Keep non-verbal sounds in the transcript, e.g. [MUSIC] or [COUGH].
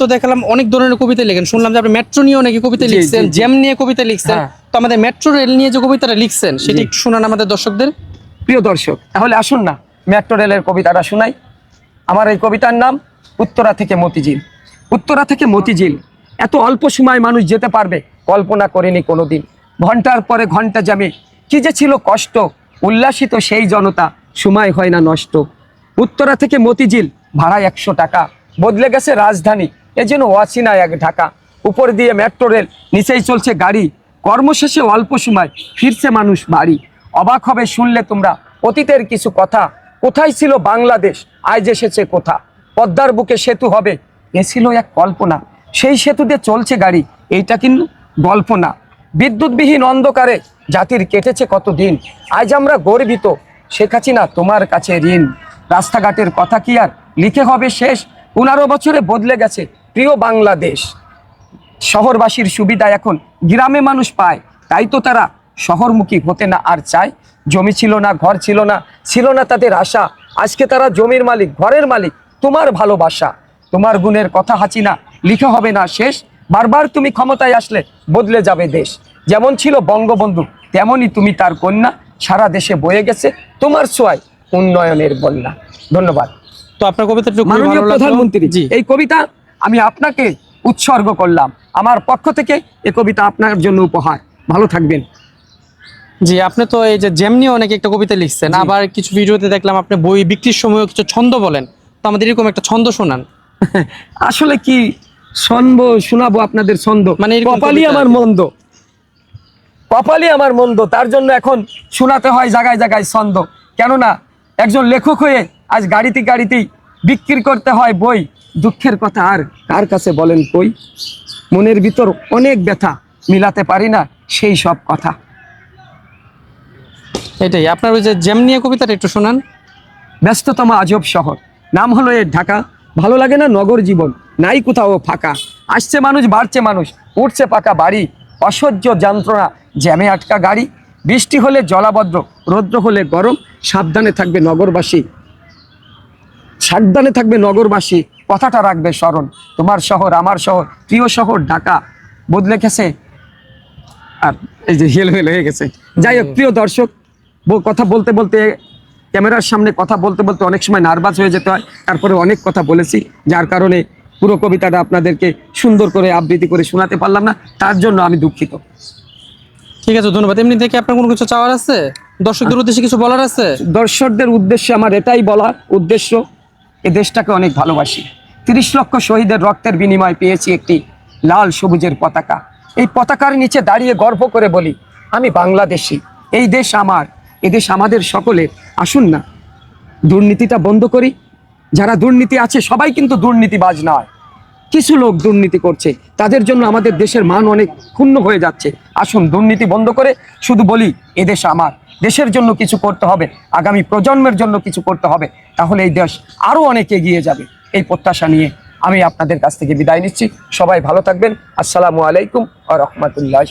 তো দেখালাম অনেক ধরনের কবিতা লেখেন। শুনলাম যে আপনি মেট্রো নিয়েও নাকি কবিতা লিখছেন। জ্যাম নিয়ে কবিতা লিখছেন। হ্যাঁ। তো আমাদের মেট্রো রেল নিয়ে যে কবিতাটা লিখছেন সেটি শোনান আমাদের দর্শকদের। প্রিয় দর্শক তাহলে আসুন না মেট্রো রেলের কবিতাটা শোনাই। আমার এই কবিতার নাম উত্তরা থেকে মতিঝিল। উত্তরা থেকে মতিঝিল এত অল্প সময় মানুষ যেতে পারবে কল্পনা করেনি কোনোদিন। ঘণ্টার পরে ঘণ্টা যাবে কি যে ছিল কষ্ট উল্লাসিত সেই জনতা সময় হয় না নষ্ট। উত্তরা থেকে মতিঝিল ভাড়া একশো টাকা। বদলে গেছে রাজধানী। এ যেন অচেনা এক ঢাকা। উপর দিয়ে মেট্রো রেল, নিচেই চলছে গাড়ি। কর্মশেষে অল্প সময় ফিরছে মানুষ বাড়ি। অবাক হবে শুনলে তোমরা। অতীতের কিছু কথা। কোথায় ছিল বাংলাদেশ? আজ এসেছে কোথা? পদ্মার বুকে সেতু হবে। এ ছিল এক কল্পনা। সেই সেতুতে চলছে গাড়ি। এইটা কিন্তু গল্প না বিদ্যুৎবিহীন অন্ধকারে জাতির কেটেছে কত দিন আজ আমরা গর্বিত। শেখ হাসিনা তোমার কাছে ঋণ। রাস্তাঘাটের কথা কি আর? লিখে হবে শেষ। পনেরো বছরে বদলে গেছে প্রিয় বাংলাদেশ। শহরবাসীর সুবিধা এখন গ্রামে মানুষ পায়, তাই তো তারা শহরমুখী হতে না আর চায়। জমি ছিল না, ঘর ছিল না ছিল না তাদের আশা। আজকে তারা জমির মালিক, ঘরের মালিক, তোমার ভালোবাসা। তোমার গুণের কথা হাঁচি না লিখে হবে না শেষ। বারবার তুমি ক্ষমতায় আসলে বদলে যাবে দেশ। যেমন ছিল বঙ্গবন্ধু, তেমনই তুমি তার কন্যা। সারা দেশে বয়ে গেছে তোমার ছোঁয়ায় উন্নয়নের বন্যা। ধন্যবাদ। তো আপনার খুবই মাননীয় প্রধানমন্ত্রী জি। এই কবিতা আমি আপনাকে উৎসর্গ করলাম। আমার পক্ষ থেকে এই কবিতা আপনার জন্য উপহার। ভালো থাকবেন। জি আপনি তো এই যে জ্যাম অনেক একটা কবিতা লিখছেন। আবার কিছু ভিডিওতে দেখলাম আপনি বই বিক্রির সময় কিছু ছন্দ বলেন। তো আমাদের এরকম একটা ছন্দ শোনান। [LAUGHS] আসলে কি ছন্দ শোনাবো আপনাদের ছন্দ? মানে কপালই আমার মন্দ। কপালই আমার মন্দ তার জন্য এখন শোনাতে হয় জায়গায় জায়গায় ছন্দ। কেননা একজন লেখক হয়ে আজ গাড়িতে গাড়িতেই বিক্রি করতে হয় বই। দুঃখের কথা আর কার কাছে বলেন কই? মনের ভিতর অনেক ব্যথা মিলাতে পারি না সেই সব কথা। এটাই আপনার ওই যে জ্যাম নিয়ে কবিতাটা একটু শোনান। ব্যস্ততম আজব শহর। নাম হলো এর ঢাকা। ভালো লাগে না নগর জীবন নাই কোথাও ফাঁকা। আসছে মানুষ বাড়ছে মানুষ উঠছে পাকা বাড়ি। অসহ্য যন্ত্রণা জ্যামে আটকা গাড়ি। বৃষ্টি হলে জলাবদ্র রৌদ্র হলে গরম। সাবধানে থাকবে নগরবাসী সাবধানে থাকবে নগরবাসী কথাটা রাখবে স্মরণ। তোমার শহর আমার শহর প্রিয় শহর ঢাকা। বদলে গেছে আর এই যে হেল হেল হয়ে গেছে। যাই হোক প্রিয় দর্শক কথা বলতে বলতে ক্যামেরার সামনে কথা বলতে বলতে অনেক সময় নার্ভাস হয়ে যেতে হয়। তারপরে অনেক কথা বলেছি যার কারণে পুরো কবিতাটা আপনাদেরকে সুন্দর করে আবৃত্তি করে শোনাতে পারলাম না। তার জন্য আমি দুঃখিত। ঠিক আছে ধন্যবাদ। এমনি থেকে আপনার কোনো কিছু চাওয়ার আছে? দর্শকদের উদ্দেশ্যে কিছু বলার আছে? দর্শকদের উদ্দেশ্যে আমার এটাই বলার উদ্দেশ্য। এ দেশটাকে অনেক ভালোবাসি। তিরিশ লক্ষ শহীদের রক্তের বিনিময় পেয়েছি একটি লাল সবুজের পতাকা। এই পতাকার নিচে দাঁড়িয়ে গর্ব করে বলি, আমি বাংলাদেশি। এই দেশ আমার, এ দেশ আমাদের সকলের। আসুন না, দুর্নীতিটা বন্ধ করি। যারা দুর্নীতি আছে, সবাই কিন্তু দুর্নীতিবাজ নয়। কিছু লোক দুর্নীতি করছে, তাদের জন্য আমাদের দেশের মান অনেক ক্ষুণ্ণ হয়ে যাচ্ছে। আসুন, দুর্নীতি বন্ধ করে শুধু বলি এদেশ আমার। দেশের জন্য কিছু করতে হবে, আগামী প্রজন্মের জন্য কিছু করতে হবে, তাহলে এই দেশ আরও অনেক এগিয়ে যাবে। এই প্রত্যাশা নিয়ে আমি আপনাদের কাছ থেকে বিদায় নিচ্ছি। সবাই ভালো থাকবেন। আসসালামু আলাইকুম আ রহমতুল্লাহ